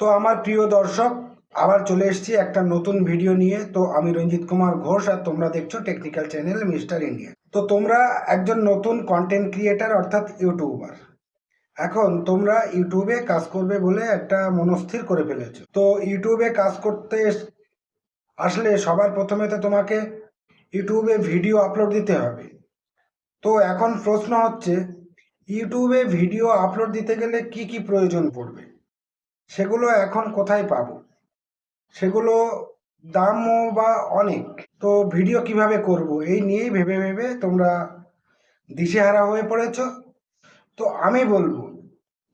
তো আমার প্রিয় দর্শক, আবার চলে এসেছি একটা নতুন ভিডিও নিয়ে। তো আমি রঞ্জিত কুমার ঘোষ আর তোমরা দেখছ টেকনিক্যাল চ্যানেল মিস্টার ইন্ডিয়া তো তোমরা একজন নতুন কন্টেন্ট ক্রিয়েটার অর্থাৎ ইউটিউবার এখন তোমরা ইউটিউবে কাজ করবে বলে একটা মনস্থির করে ফেলেছো। তো ইউটিউবে কাজ করতে আসলে সবার প্রথমে তো তোমাকে ইউটিউবে ভিডিও আপলোড দিতে হবে। তো এখন প্রশ্ন হচ্ছে ইউটিউবে ভিডিও আপলোড দিতে গেলে কি কি প্রয়োজন পড়বে? সেগুলো এখন কোথায় পাবো? সেগুলো দামও বা অনেক। তো ভিডিও কীভাবে করব? এই নিয়েই ভেবে ভেবে তোমরা দিশেহারা হয়ে পড়েছ। তো আমি বলব,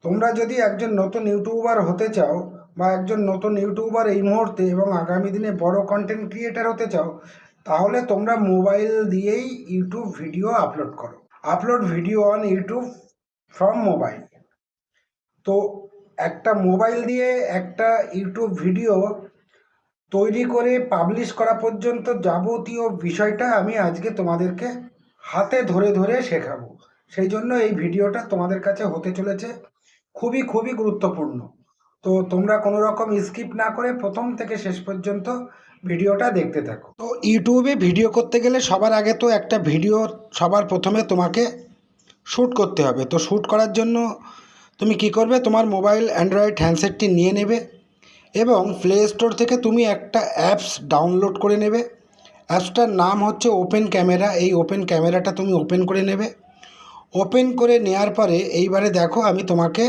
তোমরা যদি একজন নতুন ইউটিউবার হতে চাও বা একজন নতুন ইউটিউবার এই মুহূর্তে এবং আগামী দিনে বড় কন্টেন্ট ক্রিয়েটার হতে চাও, তাহলে তোমরা মোবাইল দিয়েই ইউটিউব ভিডিও আপলোড করো। Upload video on YouTube from mobile তো একটা মোবাইল দিয়ে একটা ইউটিউব ভিডিও তৈরি করে পাবলিশ করা পর্যন্ত যাবতীয় বিষয়টা আমি আজকে তোমাদেরকে হাতে ধরে ধরে শেখাবো। সেই জন্য এই ভিডিওটা তোমাদের কাছে হতে চলেছে। খুবই খুবই গুরুত্বপূর্ণ। তো তোমরা কোনো রকম স্কিপ না করে প্রথম থেকে শেষ পর্যন্ত ভিডিওটা দেখতে থাকো। তো ইউটিউবে ভিডিও করতে গেলে সবার আগে তো একটা ভিডিও সবার প্রথমে তোমাকে শ্যুট করতে হবে। তো শ্যুট করার জন্য তুমি কি করবে? তোমার মোবাইল অ্যান্ড্রয়েড হ্যান্ডসেটটি নিয়ে নেবে এবং প্লে স্টোর থেকে তুমি একটা অ্যাপস ডাউনলোড করে নেবে। অ্যাপসটার নাম হচ্ছে ওপেন ক্যামেরা এই ওপেন ক্যামেরাটা তুমি ওপেন করে নেবে। ওপেন করে নেওয়ার পরে এইবারে দেখো আমি তোমাকে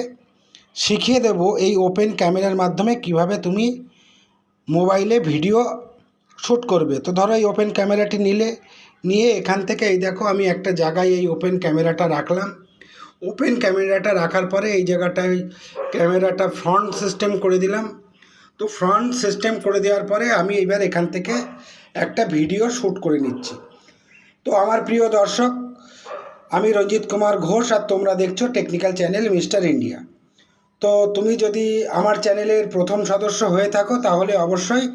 শিখিয়ে দেব এই ওপেন ক্যামেরার মাধ্যমে কীভাবে তুমি মোবাইলে ভিডিও শ্যুট করবে। তো ধরো এই ওপেন ক্যামেরাটি নিলে, নিয়ে এখান থেকে এই দেখো আমি একটা জায়গায় এই ওপেন ক্যামেরাটা রাখলাম। ওপেন ক্যামেরাটা রাখার পরে এই জায়গাটায় ক্যামেরাটা ফ্রন্ট সিস্টেম করে দিলাম। তো ফ্রন্ট সিস্টেম করে দেওয়ার পরে আমি এবার এখান থেকে একটা ভিডিও শ্যুট করে নিচ্ছি। তো আমার প্রিয় দর্শক, আমি রঞ্জিত কুমার ঘোষ আর তোমরা দেখছ টেকনিক্যাল চ্যানেল মিস্টার ইন্ডিয়া তো তুমি যদি আমার চ্যানেলের প্রথম সদস্য হয়ে থাকো, তাহলে অবশ্যই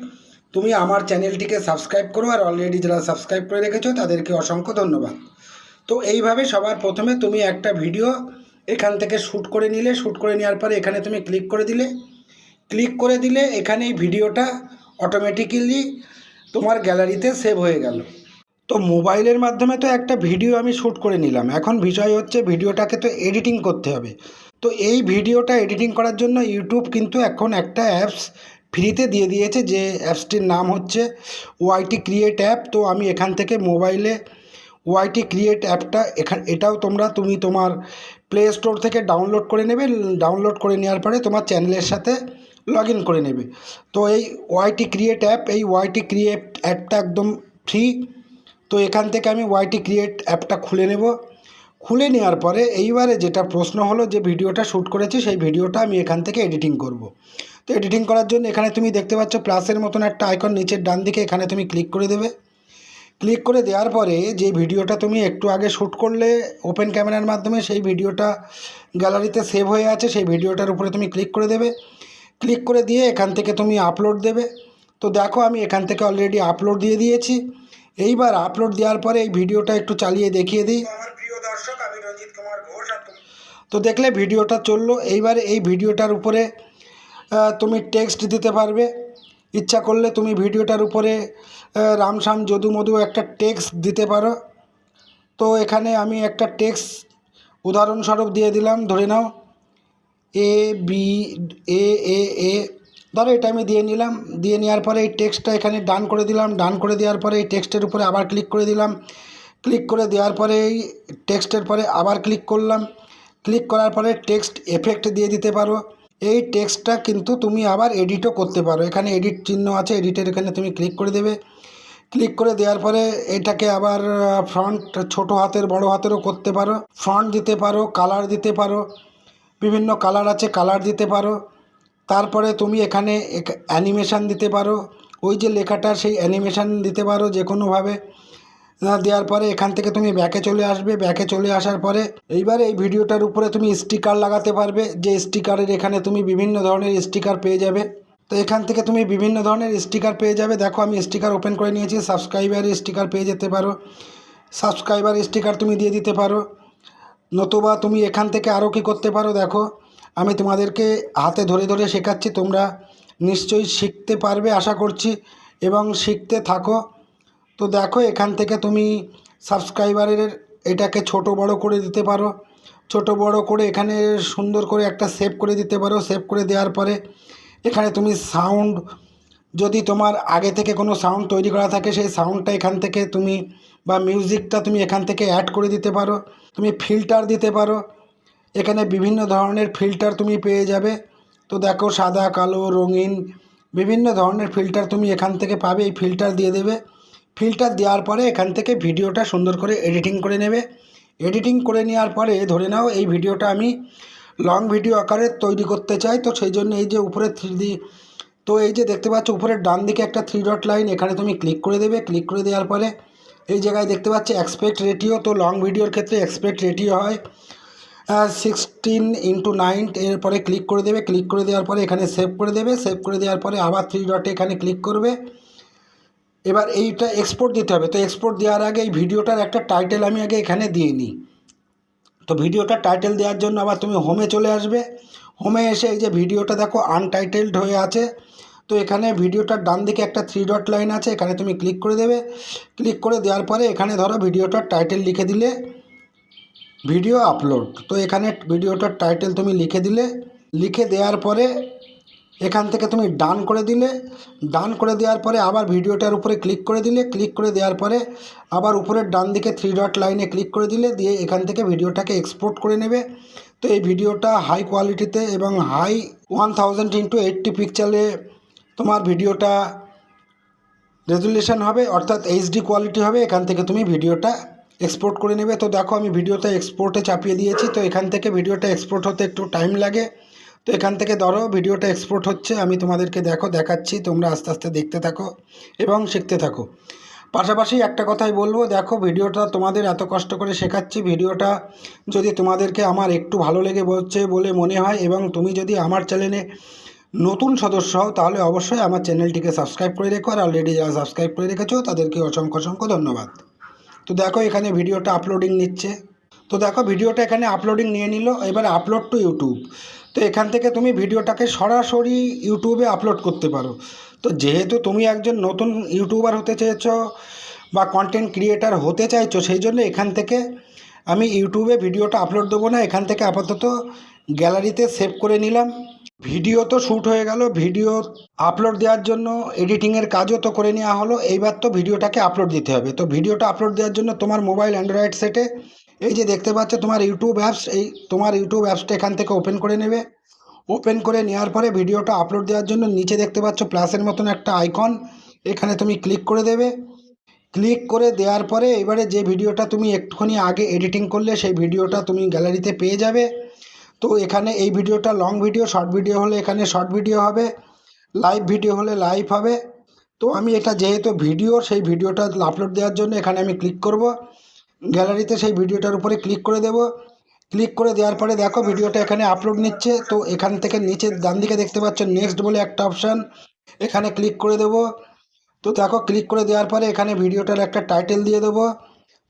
তুমি আমার চ্যানেলটিকে সাবস্ক্রাইব করো আর অলরেডি যারা সাবস্ক্রাইব করে রেখেছো, তাদেরকে অসংখ্য ধন্যবাদ। তো এইভাবে সবার প্রথমে তুমি একটা ভিডিও এখান থেকে শ্যুট করে নিলে শ্যুট করে নেওয়ার পরে এখানে তুমি ক্লিক করে দিলে। ক্লিক করে দিলে এখানে এই ভিডিওটা অটোমেটিক্যালি তোমার গ্যালারিতে সেভ হয়ে গেল। তো মোবাইলের মাধ্যমে তো একটা ভিডিও আমি শ্যুট করে নিলাম। এখন বিষয় হচ্ছে ভিডিওটাকে তো এডিটিং করতে হবে। তো এই ভিডিওটা এডিটিং করার জন্য ইউটিউব কিন্তু এখন একটা অ্যাপস ফ্রিতে দিয়ে দিয়েছে যে অ্যাপসটির নাম হচ্ছে ওয়াইটি ক্রিয়েট অ্যাপ তো আমি এখান থেকে মোবাইলে ওয়াইটি ক্রিয়েট অ্যাপটা, এখান, এটাও তোমরা, তুমি তোমার প্লে স্টোর থেকে ডাউনলোড করে নেবে ডাউনলোড করে নেওয়ার পরে তোমার চ্যানেলের সাথে লগ করে নেবে। তো এই ওয়াইটি ক্রিয়েট অ্যাপ, এই ওয়াইটি ক্রিয়েট অ্যাপটা একদম ফ্রি তো এখান থেকে আমি ওয়াইটি ক্রিয়েট অ্যাপটা খুলে নেব। খুলে নেওয়ার পরে এইবারে যেটা প্রশ্ন হলো যে ভিডিওটা শ্যুট করেছি, সেই ভিডিওটা আমি এখান থেকে এডিটিং করব। তো এডিটিং করার জন্য এখানে তুমি দেখতে পাচ্ছ প্লাসের মতন একটা আইকন নিচের ডান দিকে এখানে তুমি ক্লিক করে দেবে। ক্লিক করে দেওয়ার পরে যে ভিডিওটা তুমি একটু আগে শ্যুট করলে ওপেন ক্যামেরার মাধ্যমে সেই ভিডিওটা গ্যালারিতে সেভ হয়ে আছে সেই ভিডিওটার উপরে তুমি ক্লিক করে দেবে। ক্লিক করে দিয়ে এখান থেকে তুমি আপলোড দেবে। তো দেখো আমি এখান থেকে অলরেডি আপলোড দিয়ে দিয়েছি। এইবার আপলোড দেওয়ার পরে এই ভিডিওটা একটু চালিয়ে দেখিয়ে দিই। তো দেখলে ভিডিওটা চলল। এইবার এই ভিডিওটার উপরে তুমি টেক্সট দিতে পারবে। ইচ্ছা করলে তুমি ভিডিওটার উপরে রামসাম যদু মধু একটা টেক্সট দিতে পারো। তো এখানে আমি একটা টেক্সট উদাহরণস্বরূপ দিয়ে দিলাম, ধরে নাও। এ বি এ এ এ ধরো এটা আমি দিয়ে নিলাম। দিয়ে নেওয়ার পরে এই টেক্সটটা এখানে ডান করে দিলাম। ডান করে দেওয়ার পরে এই টেক্সটের উপরে আবার ক্লিক করে দিলাম। ক্লিক করে দেওয়ার পরে এই টেক্সটের পরে আবার ক্লিক করলাম। ক্লিক করার পরে টেক্সট এফেক্ট দিয়ে দিতে পারো। এই টেক্সটটা কিন্তু তুমি আবার এডিটও করতে পারো। এখানে এডিট চিহ্ন আছে, এডিটের এখানে তুমি ক্লিক করে দেবে। ক্লিক করে দেওয়ার পরে এটাকে আবার ফ্রন্ট ছোট হাতের, বড় হাতেরও করতে পারো। ফ্রন্ট দিতে পারো কালার দিতে পারো। বিভিন্ন কালার আছে কালার দিতে পারো। তারপরে তুমি এখানে অ্যানিমেশান দিতে পারো। ওই যে লেখাটা, সেই অ্যানিমেশান দিতে পারো যে কোনোভাবে দেওয়ার পরে এখান থেকে তুমি ব্যাকে চলে আসবে। ব্যাকে চলে আসার পরে এইবার এই ভিডিওটার উপরে তুমি স্টিকার লাগাতে পারবে। যে স্টিকারের এখানে তুমি বিভিন্ন ধরনের স্টিকার পেয়ে যাবে। তো এখান থেকে তুমি বিভিন্ন ধরনের স্টিকার পেয়ে যাবে। দেখো আমি স্টিকার ওপেন করে নিয়েছি। সাবস্ক্রাইবার স্টিকার পেয়ে যেতে পারো। সাবস্ক্রাইবার স্টিকার তুমি দিয়ে দিতে পারো। নতুবা তুমি এখান থেকে আরও কী করতে পারো দেখো। আমি তোমাদেরকে হাতে ধরে ধরে শেখাচ্ছি। তোমরা নিশ্চয়ই শিখতে পারবে আশা করছি। এবং শিখতে থাকো। তো দেখো, এখান থেকে তুমি সাবস্ক্রাইবারের এটাকে ছোট বড় করে দিতে পারো। ছোট বড় করে এখানে সুন্দর করে একটা সেভ করে দিতে পারো। সেভ করে দেওয়ার পরে এখানে তুমি সাউন্ড যদি তোমার আগে থেকে কোনো সাউন্ড তৈরি করা থাকে, সেই সাউন্ডটা এখান থেকে তুমি বা মিউজিকটা তুমি এখান থেকে অ্যাড করে দিতে পারো। তুমি ফিল্টার দিতে পারো। এখানে বিভিন্ন ধরনের ফিল্টার তুমি পেয়ে যাবে। তো দেখো, সাদা, কালো, রঙিন বিভিন্ন ধরনের ফিল্টার তুমি এখান থেকে পাবে। এই ফিল্টার দিয়ে দেবে। ফিল্টার দেওয়ার পরে এখান থেকে ভিডিওটা সুন্দর করে এডিটিং করে নেবে। এডিটিং করে নেওয়ার পরে ধরে নাও এই ভিডিওটা আমি লং ভিডিও আকারে তৈরি করতে চাই। তো সেই জন্য এই যে উপরে থ্রি তো এই যে দেখতে পাচ্ছ উপরের ডান দিকে একটা থ্রি ডট লাইন এখানে তুমি ক্লিক করে দেবে। ক্লিক করে দেওয়ার পরে এই জায়গায় দেখতে পাচ্ছি এক্সপেক্ট রেটিও তো লং ভিডিওর ক্ষেত্রে এক্সপেক্ট রেটিও হয় সিক্সটিন ইন্টু নাইন এরপরে ক্লিক করে দেবে। ক্লিক করে দেওয়ার পরে এখানে সেভ করে দেবে। সেভ করে দেওয়ার পরে আবার থ্রি ডটে এখানে ক্লিক করবে। এবার এইটা এক্সপোর্ট দিতে হবে। তো এক্সপোর্ট দেওয়ার আগে এই ভিডিওটার একটা টাইটেল আমি আগে এখানে দিয়ে নিই। তো ভিডিওটা টাইটেল দেওয়ার জন্য আবার তুমি হোমে চলে আসবে। হোমে এসে এই যে ভিডিওটা দেখো আনটাইটেলড হয়ে আছে। তো এখানে ভিডিওটার ডান দিকে একটা থ্রি ডট লাইন আছে, এখানে তুমি ক্লিক করে দেবে। ক্লিক করে দেওয়ার পরে এখানে ধরো ভিডিওটার টাইটেল লিখে দিলে ভিডিও আপলোড তো এখানে ভিডিওটার টাইটেল তুমি লিখে দিলে। লিখে দেওয়ার পরে এখান থেকে তুমি ডান করে দিলে, ডান করে দেওয়ার পরে আবার ভিডিওটার উপরে ক্লিক করে দিলে ক্লিক করে দেওয়ার পরে আবার উপরের ডান দিকে থ্রি ডট লাইনে ক্লিক করে দিলে, দিয়ে এখান থেকে ভিডিওটাকে এক্সপোর্ট করে নেবে। তো এই ভিডিওটা হাই কোয়ালিটিতে এবং high one thousand into eighty পিকচারে তোমার ভিডিওটা রেজুলেশন হবে, অর্থাৎ এইচডি কোয়ালিটি হবে, এখান থেকে তুমি ভিডিওটা এক্সপোর্ট করে নেবে। তো দেখো আমি ভিডিওটা এক্সপোর্টে চাপিয়ে দিয়েছি, তো এখান থেকে ভিডিওটা এক্সপোর্ট হতে একটু টাইম লাগে। তো এখান থেকে ধরো ভিডিওটা এক্সপোর্ট হচ্ছে, আমি তোমাদেরকে দেখো, দেখাচ্ছি, তোমরা আস্তে আস্তে দেখতে থাকো এবং শিখতে থাকো। পাশাপাশি একটা কথাই বলব, দেখো ভিডিওটা তোমাদের এত কষ্ট করে শেখাচ্ছি, ভিডিওটা যদি তোমাদেরকে আমার একটু ভালো লেগে বলছে বলে মনে হয় এবং তুমি যদি আমার চ্যানেলে নতুন সদস্য হও, তাহলে অবশ্যই আমার চ্যানেলটিকে সাবস্ক্রাইব করে রেখো আর অলরেডি যারা সাবস্ক্রাইব করে রেখেছো, তাদেরকে অসংখ্য অসংখ্য ধন্যবাদ। তো দেখো এখানে ভিডিওটা আপলোডিং নিচ্ছে। তো দেখো ভিডিওটা এখানে আপলোডিং নিয়ে নিল, এবার আপলোড টু ইউটিউব তো এখান থেকে তুমি ভিডিওটাকে সরাসরি ইউটিউবে আপলোড করতে পারো। তো যেহেতু তুমি একজন নতুন ইউটিউবার হতে চেয়েছো বা কন্টেন্ট ক্রিয়েটার হতে চাইছো, সেই জন্য এখান থেকে আমি ইউটিউবে ভিডিওটা আপলোড দেবো না। এখান থেকে আপাতত গ্যালারিতে সেভ করে নিলাম। ভিডিও তো শ্যুট হয়ে গেল। ভিডিও আপলোড দেওয়ার জন্য এডিটিংয়ের কাজও তো করে নেওয়া হলো। এইবার তো ভিডিওটাকে আপলোড দিতে হবে। তো ভিডিওটা আপলোড দেওয়ার জন্য তোমার মোবাইল অ্যান্ড্রয়েড সেটে এই যে দেখতে পাচ্ছ, তোমার ইউটিউব অ্যাপস এই তোমার ইউটিউব অ্যাপসটা এখান থেকে ওপেন করে নেবে। ওপেন করে নেওয়ার পরে ভিডিওটা আপলোড দেওয়ার জন্য নিচে দেখতে পাচ্ছ প্লাসের মতন একটা আইকন এখানে তুমি ক্লিক করে দেবে। ক্লিক করে দেওয়ার পরে এবারে যে ভিডিওটা তুমি একটুখানি আগে এডিটিং করলে, সেই ভিডিওটা তুমি গ্যালারিতে পেয়ে যাবে। তো এখানে এই ভিডিওটা লং ভিডিও শর্ট ভিডিও হলে এখানে শর্ট ভিডিও হবে। লাইভ ভিডিও হলে লাইভ হবে। তো আমি এটা যেহেতু ভিডিও সেই ভিডিওটা আপলোড দেওয়ার জন্য এখানে আমি ক্লিক করব। গ্যালারিতে সেই ভিডিওটার উপরে ক্লিক করে দেব। ক্লিক করে দেওয়ার পরে দেখো ভিডিওটা এখানে আপলোড নিচ্ছে। তো এখান থেকে নিচে ডান দিকে দেখতে পাচ্ছ নেক্সট বলে একটা অপশান। এখানে ক্লিক করে দেব। তো দেখো ক্লিক করে দেওয়ার পরে এখানে ভিডিওটার একটা টাইটেল দিয়ে দেবো।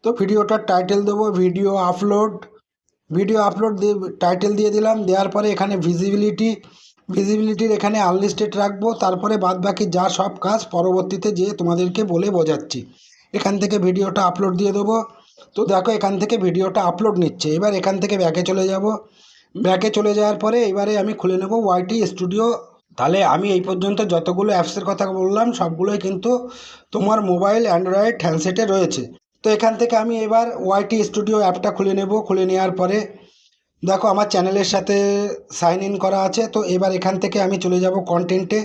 তো ভিডিওটার টাইটেল দেবো ভিডিও আপলোড। ভিডিও আপলোড দিয়ে টাইটেল দিয়ে দিলাম। দেওয়ার পরে এখানে ভিজিবিলিটি। ভিজিবিলিটির এখানে আনলিস্টেড রাখব। তারপরে বাদ বাকি যা সব কাজ পরবর্তীতে যে তোমাদেরকে বলে বোঝাচ্ছি। এখান থেকে ভিডিওটা আপলোড দিয়ে দেবো। তো দেখো এখান থেকে ভিডিওটা আপলোড নিচ্ছে। এবার এখান থেকে ব্যাকে চলে যাব। ব্যাকে চলে যাওয়ার পরে এবারে আমি খুলে নেব ওয়াইটি স্টুডিও তাহলে আমি এই পর্যন্ত যতগুলো অ্যাপসের কথা বললাম, সবগুলোই কিন্তু তোমার মোবাইল অ্যান্ড্রয়েড হ্যান্ডসেটে রয়েছে। তো এখান থেকে আমি এবার ওয়াইটি স্টুডিও অ্যাপটা খুলে নেব। খুলে নেওয়ার পরে দেখো আমার চ্যানেলের সাথে সাইন ইন করা আছে। তো এবার এখান থেকে আমি চলে যাব কন্টেন্টে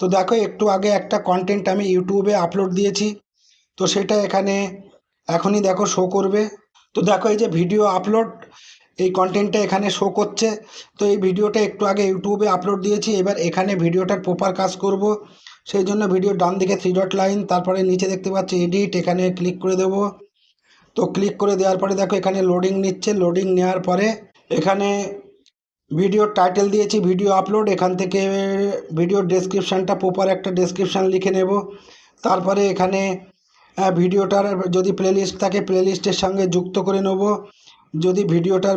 তো দেখো একটু আগে একটা কন্টেন্ট আমি ইউটিউবে আপলোড দিয়েছি। তো সেটা এখানে এখনই দেখো শো করবে। তো দেখো এই যে ভিডিও আপলোড এই কন্টেন্টটা এখানে শো করছে। তো এই ভিডিওটা একটু আগে ইউটিউবে আপলোড দিয়েছি, এবার এখানে ভিডিওটার প্রপার কাজ করব। সেই জন্য ভিডিও ডান দিকে থ্রি ডট লাইন তারপরে নিচে দেখতে পাচ্ছি এডিট এখানে ক্লিক করে দেব। তো ক্লিক করে দেওয়ার পরে দেখো এখানে লোডিং নিচ্ছে। লোডিং নেওয়ার পরে এখানে ভিডিওর টাইটেল দিয়েছি ভিডিও আপলোড এখান থেকে ভিডিওর ডেসক্রিপশানটা প্রপার একটা ডেসক্রিপশান লিখে নেব। তারপরে এখানে ভিডিওটার যদি প্লেলিস্ট থাকে প্লেলিস্টের সঙ্গে যুক্ত করে নেব। যদি ভিডিওটার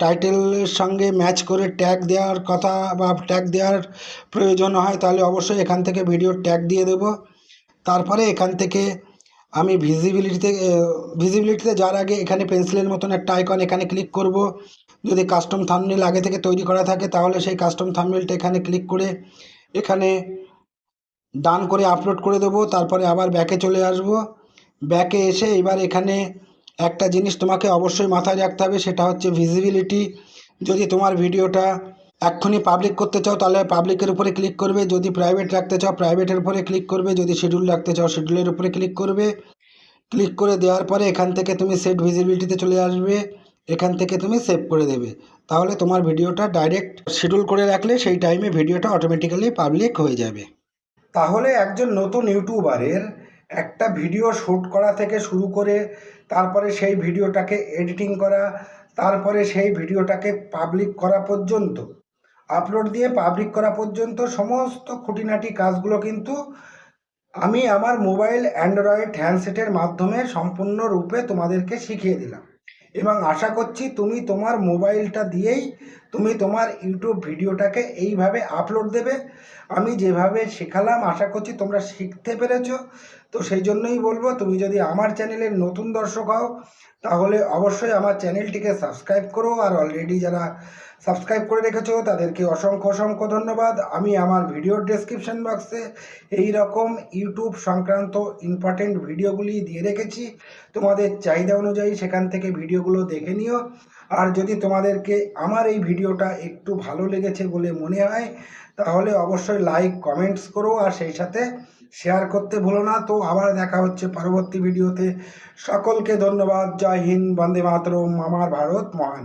টাইটেলের সঙ্গে ম্যাচ করে ট্যাগ দেওয়ার কথা বা ট্যাগ দেওয়ার প্রয়োজন হয়, তাহলে অবশ্যই এখান থেকে ভিডিওর ট্যাগ দিয়ে দেবো। তারপরে এখান থেকে আমি ভিজিবিলিটিতে ভিজিবিলিটিতে যাওয়ার আগে এখানে পেন্সিলের মতন একটা আইকন এখানে ক্লিক করব। যদি কাস্টম থাম্বনেল আগে থেকে তৈরি করা থাকে, তাহলে সেই কাস্টম থাম্বনেলটা এখানে ক্লিক করে এখানে ডান করে আপলোড করে দেবো, তারপরে আবার ব্যাকে চলে আসব। ব্যাকে এসে এবার এখানে একটা জিনিস তোমাকে অবশ্যই মাথায় রাখতে হবে, সেটা হচ্ছে ভিজিবিলিটি যদি তোমার ভিডিওটা এক্ষুনি পাবলিক করতে চাও, তাহলে পাবলিকের উপরে ক্লিক করবে। যদি প্রাইভেট রাখতে চাও প্রাইভেটের উপরে ক্লিক করবে। যদি শিডিউল রাখতে চাও শিডিউলের উপরে ক্লিক করবে। ক্লিক করে দেওয়ার পরে এখান থেকে তুমি সেট ভিজিবিলিটিতে চলে আসবে। এখান থেকে তুমি সেভ করে দেবে। তাহলে তোমার ভিডিওটা ডাইরেক্ট শিডিউল করে রাখলে, সেই টাইমে ভিডিওটা অটোমেটিক্যালি পাবলিক হয়ে যাবে। তাহলে একজন নতুন ইউটিউবারের একটা ভিডিও শ্যুট করা থেকে শুরু করে তারপরে সেই ভিডিওটাকে এডিটিং করা, তারপরে সেই ভিডিওটাকে পাবলিক করা পর্যন্ত, আপলোড দিয়ে পাবলিক করা পর্যন্ত সমস্ত খুঁটিনাটি কাজগুলো কিন্তু আমি আমার মোবাইল অ্যান্ড্রয়েড হ্যান্ডসেটের মাধ্যমে সম্পূর্ণরূপে তোমাদেরকে শিখিয়ে দিলাম। এবং আশা করছি তুমি তোমার মোবাইলটা দিয়েই তুমি তোমার ইউটিউব ভিডিওটাকে এইভাবে আপলোড দেবে। আমি যেভাবে শেখালাম, আশা করছি তোমরা শিখতে পেরেছ। তো সেই জন্যই বলব, তুমি যদি আমার চ্যানেলের নতুন দর্শক হও, তাহলে অবশ্যই আমার চ্যানেলটিকে সাবস্ক্রাইব করো। আর অলরেডি যারা সাবস্ক্রাইব করে রেখেছো, তাদেরকে অসংখ্য অসংখ্য ধন্যবাদ। আমি আমার ভিডিওর ডেসক্রিপশন বক্সে এই রকম ইউটিউব সংক্রান্ত ইম্পর্টেন্ট ভিডিওগুলি দিয়ে রেখেছি। তোমাদের চাহিদা অনুযায়ী সেখান থেকে ভিডিওগুলো দেখে নিও। আর যদি তোমাদেরকে আমার এই ভিডিওটা একটু ভালো লেগেছে বলে মনে হয়, তাহলে অবশ্যই লাইক কমেন্টস করো আর সেই সাথে শেয়ার করতে ভুলো না। তো আবার দেখা হচ্ছে পরবর্তী ভিডিওতে সকলকে ধন্যবাদ। জয় হিন্দ, বন্দে মাতরম। আমার ভারত মহান।